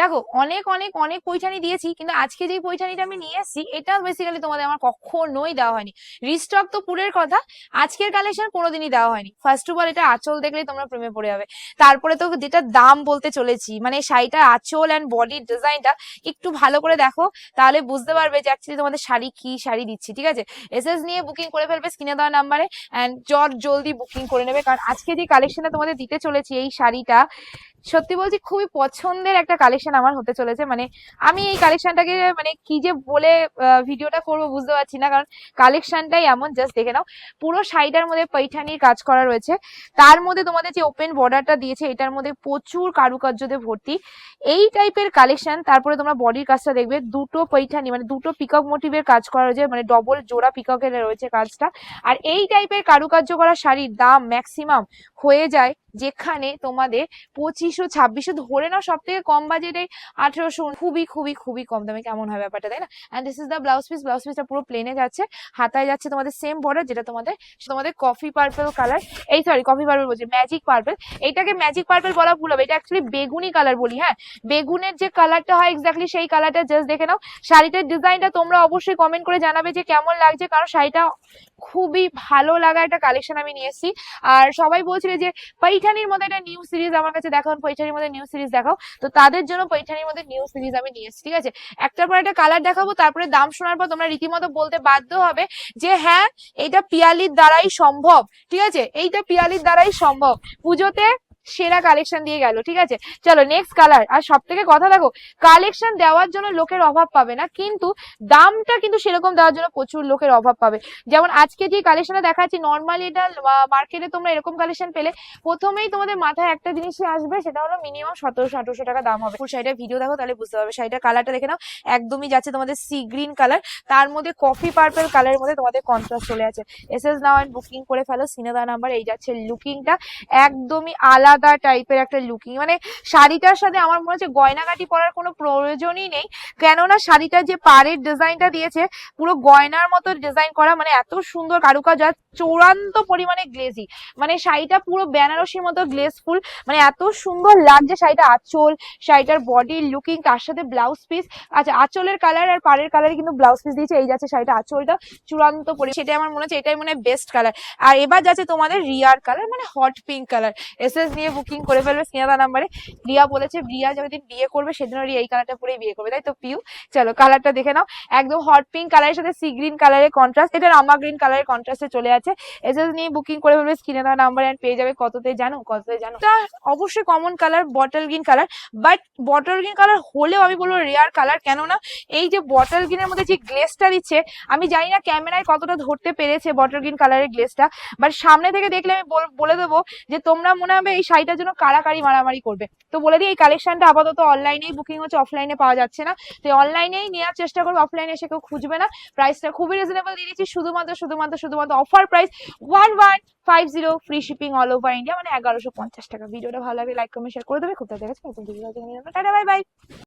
দেখো, অনেক অনেক অনেক পৈঠানি দিয়েছি, কিন্তু আজকে যে পৈঠানিটা আমি নিয়ে এসেছি এটা বেসিক্যালি তোমাদের আমার কখনোই দেওয়া হয়নি। রিস্টক তো পুরের কথা, আজকের কালেকশন কোনোদিনই দেওয়া হয়নি। ফার্স্ট অফ অল এটা আঁচল দেখলেই তোমরা প্রেমে পড়ে যাবে। তারপরে তো যেটা দাম বলতে চলেছি মানে শাড়িটার আঁচল অ্যান্ড বডির ডিজাইনটা একটু ভালো করে দেখো, তাহলে বুঝতে পারবে যে অ্যাকচুয়ালি তোমাদের শাড়ি কি শাড়ি দিচ্ছি, ঠিক আছে? এসএস নিয়ে বুকিং করে ফেলবে স্ক্রিনে দেওয়া নাম্বারে অ্যান্ড জট জলদি বুকিং করে নেবে, কারণ আজকে যে কালেকশনটা তোমাদের দিতে চলেছি, এই শাড়িটা সত্যি বলছি, খুবই পছন্দের একটা কালেকশন আমার হতে চলেছে। মানে আমি এই কালেকশনটাকে মানে কি যে বলে ভিডিওটা করব বুঝতে পারছি না। কারণ কালেকশনটাই এমন জাস্ট দেখে নাও। পুরো শাড়িটার মধ্যে পৈঠানির কাজ করা রয়েছে। তার মধ্যে তোমাদের যে ওপেন বর্ডারটা দিয়েছে, এটার মধ্যে প্রচুর কারুকার্য দিয়ে ভর্তি। এই টাইপের কালেকশন তারপরে তোমরা বডির কাজটা দেখবে, দুটো পৈঠানি মানে দুটো পিকক মোটিভের কাজ করা রয়েছে মানে ডবল জোড়া পিককের রয়েছে কাজটা। আর এই টাইপের কারুকার্য করা শাড়ির দাম ম্যাক্সিমাম হয়ে যায় যেখানে তোমাদের পঁচিশশো, ছাব্বিশশো ধরে নাও সব থেকে কম বাজেটে আঠেরোশো, খুবই খুবই খুবই কম দামে, কেমন হয় ব্যাপারটা, তাই না? And this is the blouse piece blouse পিসটা পুরো প্লেনে যাচ্ছে, হাতায় যাচ্ছে তোমাদের সেম বর্ডার যেটা তোমাদের তোমাদের কফি পার্পেল কালার এই সরি কফি পার্পল বলছি ম্যাজিক পার্পেল এইটাকে ম্যাজিক পার্পেল বলা ভুল হবে, এটা অ্যাকচুয়ালি বেগুনি কালার বলি হ্যাঁ? বেগুনের যে কালারটা হয় এক্স্যাক্টলি সেই কালারটা জাস্ট দেখে নাও, শাড়িটার ডিজাইনটা তোমরা অবশ্যই কমেন্ট করে জানাবে যে কেমন লাগছে, কারণ শাড়িটা খুবই ভালো লাগা একটা কালেকশন আমি নিয়ে এসেছি, আর সবাই বলছিল যে পৈঠানির মধ্যে একটা নিউ সিরিজ আমার কাছে দেখাও পৈঠানির মধ্যে নিউ সিরিজ দেখাও। তো তাদের জন্য পৈঠানির মধ্যে নিউ সিরিজ আমি নিয়ে এসেছি, ঠিক আছে? একটার পর একটা কালার দেখাবো, তারপরে দাম শোনার পর তোমরা রীতিমতো বলতে বাধ্য হবে যে হ্যাঁ এটা পিয়ালির দ্বারাই সম্ভব, ঠিক আছে? এইটা পিয়ালির দ্বারাই সম্ভব। পুজোতে সেরা কালেকশন দিয়ে গেল, ঠিক আছে? চলো নেক্সট কালার আর সব থেকে কথা দেখো কালেকশন দেওয়ার জন্য লোকের অভাব পাবে না, কিন্তু দামটা কিন্তু সেরকম দেওয়ার জন্য প্রচুর লোকের অভাব পাবে। যেমন আজকে যে কালেকশনটা দেখাচ্ছি নর্মালি এটা মার্কেটে তোমরা এরকম কালেকশন পেলে, প্রথমেই তোমাদের মাথায় একটা জিনিসই আসবে, সেটা হলো মিনিমাম সতেরোশো, আঠারোশো টাকা দাম হবে। ফুল শাড়িটার ভিডিও দেখো, তাহলে বুঝতে পারবে, শাড়িটার কালারটা দেখে নাও, একদমই যাচ্ছে তোমাদের সি গ্রিন কালার তার মধ্যে কফি পার্পেল কালারের মধ্যে তোমাদের কন্ট্রাস্ট চলে আছে। এস এস নাও বুকিং করে ফেলো সিনেদা নাম্বার এই যাচ্ছে লুকিংটা একদমই আলাদা টাইপের একটা লুকিং মানে শাড়িটার সাথে আমার মনে হচ্ছে গয়নাগাটি পরার কোনো প্রয়োজনই নেই। কেননা শাড়িটা যে পাড়ের ডিজাইনটা দিয়েছে, পুরো গয়নার মতো ডিজাইন করা মানে এত সুন্দর কারুকাজ চূড়ান্ত পরিমাণে গ্লেজি মানে শাড়িটা পুরো বেনারসির মতো গ্লেসফুল মানে এত সুন্দর লাগছে শাড়িটা, আঁচল, শাড়িটার বডির লুকিং তার সাথে ব্লাউজ পিস আচ্ছা আঁচলের কালার আর পাড়ের কালার কিন্তু ব্লাউজ পিস দিয়েছে, এই যাচ্ছে শাড়িটা, আঁচলটা চূড়ান্ত পরি সেটাই আমার মনে হচ্ছে, এটাই মনে হয় বেস্ট কালার আর এবার যাচ্ছে তোমাদের রিয়ার কালার মানে hot pink colour S S নিয়ে বুকিং করে ফেলবে স্নেহা নাম্বারে। রিয়া বলেছে, রিয়া যেদিন বিয়ে করবে সেদিন রিয়া এই কালারটা পরেই বিয়ে করবে। তাই তো, পিউ? চলো কালারটা দেখে নাও। একদম হট পিঙ্ক কালারের সাথে সি গ্রিন কালারের কন্ট্রাস্ট এটা রামা গ্রিন কালারের কন্ট্রাস্টে চলে আছে। এসএস নিয়ে বুকিং করে ফেলবে স্ক্রিনে দেওয়া নাম্বার এন্ড পেয়ে যাবে কততে জানো কততে জানো। এটা অবশ্যই common colour bottle green colour but bottle green colour হলেও আমি বলব রেয়ার কালার কেননা এই যে বটল গ্রিনের মধ্যে যে গ্লেসটা দিচ্ছে, আমি জানি না ক্যামেরায় কতটা ধরতে পেরেছে বটল গ্রিন কালারের গ্লেসটা বাট সামনে থেকে দেখলে আমি বলে দেবো যে তোমরা মনে হবে এই শাড়িটার জন্য কারাকারি মারামারি করবে। তো বলে দিই, এই কালেকশনটা আপাতত অনলাইনেই বুকিং হচ্ছে অফলাইনে পাওয়া যাচ্ছে না। তো অনলাইনেই নেওয়ার চেষ্টা করবে অফলাইনে এসে কেউ খুঁজবে না। প্রাইসটা খুবই রিজনেবল দিয়ে দিচ্ছি, শুধুমাত্র শুধুমাত্র শুধুমাত্র offer price one one five zero free shipping all over India মানে এগারোশো পঞ্চাশ টাকা। ভিডিওটা ভালো লাগে লাইক কমেন্ট শেয়ার করে দেবে। খুব তাড়াতাড়ি বাই বাই